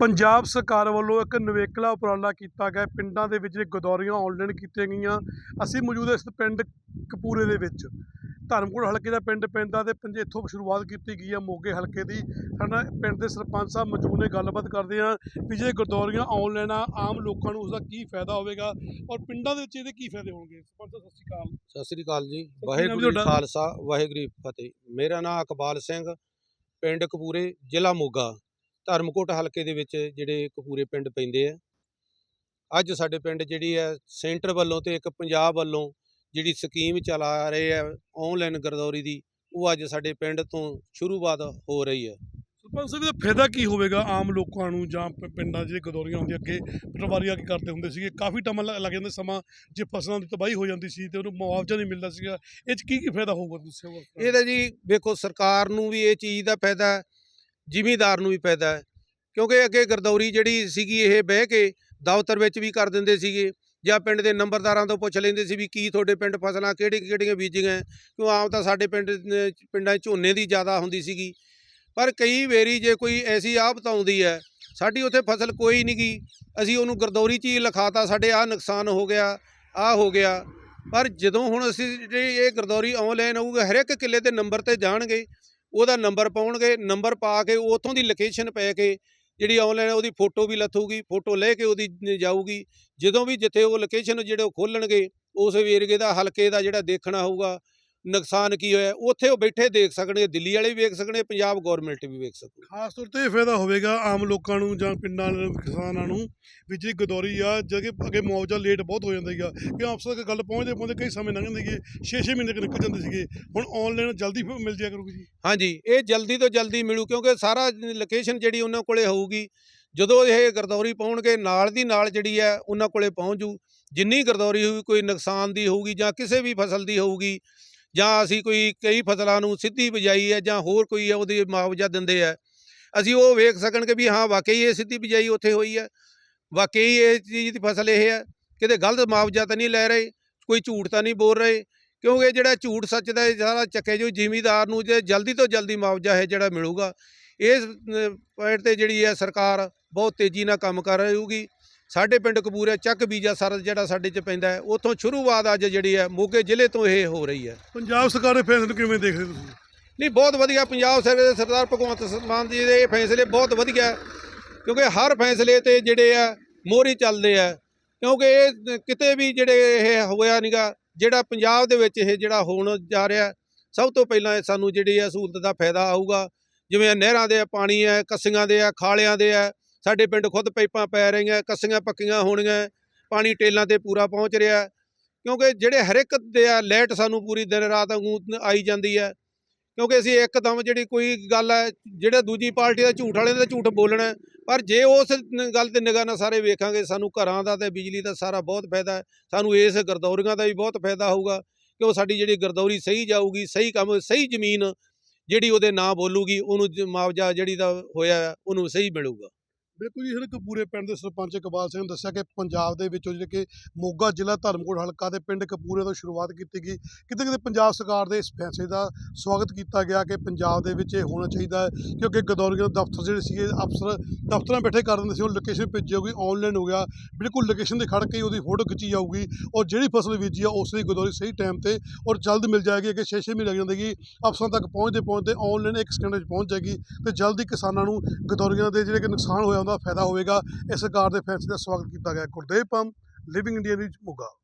ਪੰਜਾਬ ਸਰਕਾਰ ਵੱਲੋਂ ਇੱਕ ਨਵੇਕਲਾ ਉਪਰਾਲਾ ਕੀਤਾ ਗਿਆ। ਪਿੰਡਾਂ ਦੇ ਵਿੱਚ ਗਦੌਰੀਆਂ ਆਨਲਾਈਨ ਕੀਤੀਆਂ ਗਈਆਂ ਅਸੀਂ ਮੌਜੂਦ ਇਸ ਪਿੰਡ ਕਪੂਰੇ ਦੇ ਵਿੱਚ। ਧਰਮਕੋਟ ਹਲਕੇ ਦਾ ਪਿੰਡ ਪੈਂਦਾ ਤੇ ਪੰਜ ਇੱਥੋਂ ਸ਼ੁਰੂਆਤ ਕੀਤੀ ਗਈ ਹੈ ਮੋਗੇ ਹਲਕੇ ਦੀ। ਸਾਡਾ ਪਿੰਡ ਦੇ ਸਰਪੰਚ ਸਾਹਿਬ ਮੌਜੂਦ ਨੇ ਗੱਲਬਾਤ ਕਰਦੇ ਹਾਂ ਵੀ ਜੇ ਗਦੌਰੀਆਂ ਆਨਲਾਈਨ ਆ ਆਮ ਲੋਕਾਂ ਨੂੰ ਉਸਦਾ ਕੀ ਫਾਇਦਾ ਹੋਵੇਗਾ ਔਰ ਪਿੰਡਾਂ ਦੇ ਵਿੱਚ ਇਹਦੇ ਕੀ ਫਾਇਦੇ ਹੋਣਗੇ? ਸਰਪੰਚ ਸਾਹਿਬ ਸਤਿ ਸ਼੍ਰੀ ਅਕਾਲ। ਸਤਿ ਸ੍ਰੀ ਅਕਾਲ ਜੀ। ਵਾਹਿਗੁਰੂ? ਖਾਲਸਾ ਵਾਹਿਗੁਰੂ ਫਤਿਹ। ਮੇਰਾ ਨਾਮ ਇਕਬਾਲ ਸਿੰਘ ਪਿੰਡ ਕਪੂਰੇ ਜ਼ਿਲ੍ਹਾ ਮੋਗਾ। ਧਰਮਕੋਟ ਹਲਕੇ ਦੇ ਵਿੱਚ ਜਿਹੜੇ ਕਪੂਰੇ ਪਿੰਡ ਪੈਂਦੇ ਆ ਅੱਜ ਸਾਡੇ ਪਿੰਡ ਜਿਹੜੀ ਹੈ ਸੈਂਟਰ ਵੱਲੋਂ ਤੇ ਇੱਕ ਪੰਜਾਬ ਵੱਲੋਂ ਜਿਹੜੀ ਸਕੀਮ ਚਲਾ ਰਹੇ ਆ ਆਨਲਾਈਨ ਗਰਦੌਰੀ ਦੀ ਉਹ ਅੱਜ ਸਾਡੇ ਪਿੰਡ ਤੋਂ ਸ਼ੁਰੂਆਤ ਹੋ ਰਹੀ ਹੈ ਸਰਪੰਚ ਸਾਹਿਬ ਇਹਦਾ ਫਾਇਦਾ ਕੀ ਹੋਵੇਗਾ ਆਮ ਲੋਕਾਂ ਨੂੰ ਜਾਂ ਪਿੰਡਾਂ ਜਿਹੜੇ ਗਦੌਰੀਆਂ ਹੁੰਦੀਆਂ ਅੱਗੇ ਪਟਵਾਰੀ ਆ ਕੇ ਕਰਦੇ ਹੁੰਦੇ ਸੀਗੇ ਕਾਫੀ ਟਾਈਮ ਲੱਗ ਜਾਂਦਾ ਸਮਾਂ ਜੇ ਫਸਲਾਂ ਦੀ ਤਬਾਹੀ ਹੋ ਜਾਂਦੀ ਸੀ ਤੇ ਉਹਨੂੰ ਮੁਆਵਜ਼ਾ ਨਹੀਂ ਮਿਲਦਾ ਸੀਗਾ ਇਹ 'ਚ ਕੀ ਕੀ ਫਾਇਦਾ ਹੋਊਗਾ। ਇਹਦਾ ਜੀ ਵੇਖੋ ਸਰਕਾਰ ਨੂੰ ਵੀ ਇਹ ਚੀਜ਼ ਦਾ ਫਾਇਦਾ ਹੈ ਜ਼ਿਮੀਦਾਰ ਨੂੰ ਵੀ ਫਾਇਦਾ ਹੈ। ਕਿਉਂਕਿ ਅੱਗੇ ਗਰਦੌਰੀ ਜਿਹੜੀ ਸੀਗੀ ਇਹ ਬਹਿ ਕੇ ਦਫ਼ਤਰ ਵਿੱਚ ਵੀ ਕਰ ਦਿੰਦੇ ਸੀਗੇ ਜਾਂ ਪਿੰਡ ਦੇ ਨੰਬਰਦਾਰਾਂ ਤੋਂ ਪੁੱਛ ਲੈਂਦੇ ਸੀ ਵੀ ਕੀ ਤੁਹਾਡੇ ਪਿੰਡ ਫਸਲਾਂ ਕਿਹੜੀਆਂ ਕਿਹੜੀਆਂ ਬੀਜੀਆਂ ਕਿਉਂ ਆਮ ਤਾਂ ਸਾਡੇ ਪਿੰਡ ਪਿੰਡਾਂ ਝੋਨੇ ਦੀ ਜ਼ਿਆਦਾ ਹੁੰਦੀ ਸੀਗੀ। ਪਰ ਕਈ ਵੇਰੀ ਜੇ ਕੋਈ ਐਸੀ ਆਫਤ ਆਉਂਦੀ ਹੈ, ਸਾਡੀ ਉੱਥੇ ਫਸਲ ਕੋਈ ਨਹੀਂ ਗਈ। ਅਸੀਂ ਉਹਨੂੰ ਗਰਦੌਰੀ 'ਚ ਹੀ ਲਿਖਾਤਾ, ਸਾਡੇ ਆਹ ਨੁਕਸਾਨ ਹੋ ਗਿਆ, ਆਹ ਹੋ ਗਿਆ। ਪਰ ਜਦੋਂ ਹੁਣ ਅਸੀਂ ਜਿਹੜੀ ਇਹ ਗਰਦੌਰੀ ਆਨਲਾਈਨ ਆਊਗਾ ਹਰ ਇੱਕ ਕਿੱਲੇ ਦੇ ਨੰਬਰ ਤੇ ਜਾਣਗੇ ਉਹਦਾ ਨੰਬਰ ਪਾਉਣਗੇ, ਨੰਬਰ ਪਾ ਕੇ ਉਥੋਂ ਦੀ ਲੋਕੇਸ਼ਨ ਪੈ ਕੇ ਜਿਹੜੀ ਆਨਲਾਈਨ ਉਹਦੀ ਫੋਟੋ ਵੀ ਲੱਥੂਗੀ ਫੋਟੋ ਲੈ ਕੇ ਉਹਦੀ ਜਾਊਗੀ। ਜਦੋਂ ਵੀ ਜਿੱਥੇ ਉਹ ਲੋਕੇਸ਼ਨ ਜਿਹੜੇ ਉਹ ਖੋਲਣਗੇ, ਉਸ ਏਰੀਏ ਦਾ, ਹਲਕੇ ਦਾ ਜਿਹੜਾ ਦੇਖਣਾ ਹੋਊਗਾ ਨੁਕਸਾਨ ਕੀ ਹੋਇਆ? ਉੱਥੇ ਉਹ ਬੈਠੇ ਦੇਖ ਸਕਣਗੇ ਦਿੱਲੀ ਵਾਲੇ ਵੀ ਵੇਖ ਸਕਣਗੇ ਪੰਜਾਬ ਗਵਰਨਮੈਂਟ ਵੀ ਵੇਖ ਸਕੂ ਖਾਸ ਤੌਰ ਤੇ ਇਹ ਫਾਇਦਾ ਹੋਵੇਗਾ ਆਮ ਲੋਕਾਂ ਨੂੰ ਜਾਂ ਪਿੰਡਾਂ ਦੇ ਕਿਸਾਨਾਂ ਨੂੰ ਵੀ ਜਿਹੜੀ ਗਦੌਰੀ ਆ ਜਗੇ ਅੱਗੇ ਮੁਆਵਜ਼ਾ ਲੇਟ ਬਹੁਤ ਹੋ ਜਾਂਦਾ ਸੀਗਾ ਕਿ ਅਫਸਰ ਤੱਕ ਗੱਲ ਪਹੁੰਚਦੇ ਪਹੁੰਚਦੇ ਕਈ ਸਮੇਂ ਲੰਘ ਜਾਂਦੇ ਸੀਗੇ 6-6 ਮਹੀਨੇ ਤੱਕ ਨਿਕਲ ਜਾਂਦੇ ਸੀਗੇ। ਹੁਣ ਆਨਲਾਈਨ ਜਲਦੀ ਫਿਰ ਮਿਲ ਜਾਇਆ ਕਰੂਗੀ ਜੀ। ਹਾਂਜੀ ਇਹ ਜਲਦੀ ਤੋਂ ਜਲਦੀ ਮਿਲੂ ਕਿਉਂਕਿ ਸਾਰਾ ਲੋਕੇਸ਼ਨ ਜਿਹੜੀ ਉਹਨਾਂ ਕੋਲੇ ਹੋਊਗੀ ਜਦੋਂ ਇਹ ਗਰਦੌਰੀ ਪਾਉਣਗੇ ਨਾਲ ਦੀ ਨਾਲ ਜਿਹੜੀ ਹੈ ਉਹਨਾਂ ਕੋਲੇ ਪਹੁੰਚ। ਜੂ ਜਿੰਨੀ ਗਰਦੌਰੀ ਹੋਊਗੀ ਕੋਈ ਨੁਕਸਾਨ ਦੀ ਹੋਊਗੀ ਜਾਂ ਕਿਸੇ ਵੀ ਫਸਲ ਦੀ ਹੋਊਗੀ ਜਾਂ ਅਸੀਂ ਕੋਈ ਕਈ ਫਸਲਾਂ ਨੂੰ ਸਿੱਧੀ ਬਿਜਾਈ ਹੈ ਜਾਂ ਹੋਰ ਕੋਈ ਹੈ ਉਹਦੀ ਮੁਆਵਜ਼ਾ ਦਿੰਦੇ ਆ ਅਸੀਂ ਉਹ ਵੇਖ ਸਕਣਗੇ ਵੀ ਹਾਂ, ਵਾਕਈ ਇਹ ਸਿੱਧੀ ਬਿਜਾਈ ਉੱਥੇ ਹੋਈ ਹੈ। ਵਾਕਈ ਇਹ ਚੀਜ਼ ਦੀ ਫਸਲ ਇਹ ਹੈ, ਕਿਤੇ ਗਲਤ ਮੁਆਵਜ਼ਾ ਤਾਂ ਨਹੀਂ ਲੈ ਰਹੇ, ਕੋਈ ਝੂਠ ਤਾਂ ਨਹੀਂ ਬੋਲ ਰਹੇ, ਕਿਉਂਕਿ ਜਿਹੜਾ ਝੂਠ ਸੱਚ ਦਾ ਸਾਰਾ ਚੱਕੇ ਜੋ ਜ਼ਿਮੀਦਾਰ ਨੂੰ ਜੇ ਜਲਦੀ ਤੋਂ ਜਲਦੀ ਮੁਆਵਜ਼ਾ ਹੈ ਜਿਹੜਾ ਮਿਲੂਗਾ, ਇਸ ਪੁਆਇੰਟ ਤੇ ਜਿਹੜੀ ਹੈ ਸਰਕਾਰ ਬਹੁਤ ਤੇਜ਼ੀ ਨਾਲ ਕੰਮ ਕਰ ਰਹੀ ਹੋਊਗੀ। ਸਾਡੇ ਪਿੰਡ ਕਪੂਰੇ ਚੱਕ ਬੀਜਾ ਸਰ ਜਿਹੜਾ ਸਾਡੇ ਚ ਪੈਂਦਾ ਹੈ ਉਥੋਂ ਸ਼ੁਰੂਆਤ ਅੱਜ ਜਿਹੜੀ ਹੈ ਮੋਗੇ ਜ਼ਿਲ੍ਹੇ ਤੋਂ ਇਹ ਹੋ ਰਹੀ ਹੈ। ਪੰਜਾਬ ਸਰਕਾਰ ਦੇ ਫੈਸਲੇ ਨੂੰ ਕਿਵੇਂ ਦੇਖਦੇ ਤੁਸੀਂ? ਨਹੀਂ ਬਹੁਤ ਵਧੀਆ ਪੰਜਾਬ ਸਰਕਾਰ ਦੇ ਸਰਦਾਰ ਭਗਵੰਤ ਮਾਨ ਜੀ ਦੇ ਇਹ ਫੈਸਲੇ ਬਹੁਤ ਵਧੀਆ ਹੈ ਕਿਉਂਕਿ ਹਰ ਫੈਸਲੇ ਤੇ ਜਿਹੜੇ ਆ ਮੋਹਰੀ ਚੱਲਦੇ ਆ ਕਿਉਂਕਿ ਇਹ ਕਿਤੇ ਵੀ ਜਿਹੜੇ ਇਹ ਹੋਇਆ ਨਹੀਂਗਾ ਜਿਹੜਾ ਪੰਜਾਬ ਦੇ ਵਿੱਚ ਇਹ ਜਿਹੜਾ ਹੋਣ ਜਾ ਰਿਹਾ ਸਭ ਤੋਂ ਪਹਿਲਾਂ ਸਾਨੂੰ ਜਿਹੜੀ ਆ ਸਹੂਲਤ ਦਾ ਫਾਇਦਾ ਆਊਗਾ ਜਿਵੇਂ ਨਹਿਰਾਂ ਦੇ ਪਾਣੀ ਹੈ ਕੱਸੀਆਂ ਦੇ ਆ ਖਾਲਿਆਂ ਦੇ ਆ ਸਾਡੇ ਪਿੰਡ ਖੁਦ ਪਾਈਪਾਂ ਪੈ ਰਹੀਆਂ, ਕੱਸੀਆਂ ਪੱਕੀਆਂ ਹੋਣੀਆਂ, ਪਾਣੀ ਟੇਲਾਂ ਤੇ ਪੂਰਾ ਪਹੁੰਚ ਰਿਹਾ। ਕਿਉਂਕਿ ਜਿਹੜੇ ਹਰ ਇੱਕ ਦੇ ਆ ਲੈਟ ਸਾਨੂੰ ਪੂਰੀ ਦਿਨ ਰਾਤ ਵਾਂਗੂ ਆਈ ਜਾਂਦੀ ਹੈ। ਕਿਉਂਕਿ ਅਸੀਂ ਇੱਕਦਮ ਜਿਹੜੀ ਕੋਈ ਗੱਲ ਹੈ, ਜਿਹੜਾ ਦੂਜੀ ਪਾਰਟੀ ਦਾ ਝੂਠ ਵਾਲੇ ਦਾ ਝੂਠ ਬੋਲਣਾ ਪਰ ਜੇ ਉਸ ਗੱਲ ਤੇ ਨਿਗਾਹ ਨਾਲ ਸਾਰੇ ਵੇਖਾਂਗੇ, ਸਾਨੂੰ ਘਰਾਂ ਦਾ ਤੇ ਬਿਜਲੀ ਦਾ ਸਾਰਾ ਬਹੁਤ ਫਾਇਦਾ ਹੈ। ਸਾਨੂੰ ਇਸ ਗਰਦੌਰੀਆਂ ਦਾ ਵੀ ਬਹੁਤ ਫਾਇਦਾ ਹੋਊਗਾ ਕਿ ਉਹ ਸਾਡੀ ਜਿਹੜੀ ਗਰਦੌਰੀ ਸਹੀ ਜਾਊਗੀ, ਸਹੀ ਕੰਮ, ਸਹੀ ਜ਼ਮੀਨ ਜਿਹੜੀ ਉਹਦੇ ਨਾਂ ਬੋਲੂਗੀ, ਉਹਨੂੰ ਮੁਆਵਜ਼ਾ ਜਿਹੜੀ ਦਾ ਹੋਇਆ, ਉਹਨੂੰ ਸਹੀ ਮਿਲੂਗਾ। ਬਿਲਕੁਲ ਜੀ ਜਿਹੜੇ ਕਪੂਰੇ ਪਿੰਡ ਦੇ ਸਰਪੰਚ ਇਕਬਾਲ ਸਿੰਘ ਨੇ ਦੱਸਿਆ ਕਿ ਪੰਜਾਬ ਦੇ ਵਿੱਚੋਂ ਜਿਹੜੇ ਕਿ ਮੋਗਾ ਜ਼ਿਲ੍ਹਾ ਧਰਮਕੋਟ ਹਲਕਾ ਦੇ ਪਿੰਡ ਕਪੂਰੇ ਤੋਂ ਸ਼ੁਰੂਆਤ ਕੀਤੀ ਗਈ। ਕਿਤੇ ਕਿਤੇ ਪੰਜਾਬ ਸਰਕਾਰ ਦੇ ਇਸ ਫੈਸਲੇ ਦਾ ਸਵਾਗਤ ਕੀਤਾ ਗਿਆ ਕਿ ਪੰਜਾਬ ਦੇ ਵਿੱਚ ਇਹ ਹੋਣਾ ਚਾਹੀਦਾ ਹੈ, ਕਿਉਂਕਿ ਗਦੌਰੀਆਂ ਦੇ ਦਫ਼ਤਰ ਜਿਹੜੇ ਸੀਗੇ, ਅਫਸਰ ਦਫ਼ਤਰਾਂ ਬੈਠੇ ਕਰ ਦਿੰਦੇ ਸੀ ਉਹ ਲੋਕੇਸ਼ਨ ਭੇਜੀ ਜਾਊਗੀ ਆਨਲਾਈਨ ਹੋ ਗਿਆ, ਬਿਲਕੁਲ ਲੋਕੇਸ਼ਨ ਤੇ ਖੜ ਕੇ ਉਹਦੀ ਫੋਟੋ ਖਿੱਚੀ ਜਾਊਗੀ ਔਰ ਜਿਹੜੀ ਫਸਲ ਬੀਜੀ ਆ, ਉਸ ਦੀ ਗਦੌਰੀ ਸਹੀ ਟਾਈਮ ਤੇ ਔਰ ਜਲਦ ਮਿਲ ਜਾਏਗੀ ਕਿ 6-6 ਮਹੀਨੇ ਲੱਗ ਜਾਂਦੇ ਕਿ ਅਫਸਰਾਂ ਤੱਕ ਪਹੁੰਚਦੇ ਪਹੁੰਚਦੇ ਆਨਲਾਈਨ ਇੱਕ ਸਕਿੰਟ ਵਿੱਚ ਪਹੁੰਚ ਜਾਏਗੀ ਤੇ ਜਲਦੀ ਕਿਸਾਨਾਂ ਨੂੰ ਗਦੌਰੀਆਂ ਦੇ ਜਿਹੜੇ ਕਿ ਨੁਕਸਾਨ ਹੋਇਆ ਉਹਦਾ ਫਾਇਦਾ ਹੋਵੇਗਾ। ਇਸ ਸਰਕਾਰ ਦੇ ਫੈਸਲੇ ਦਾ ਸਵਾਗਤ ਕੀਤਾ ਗਿਆ Gurdev Pamm living India news Moga.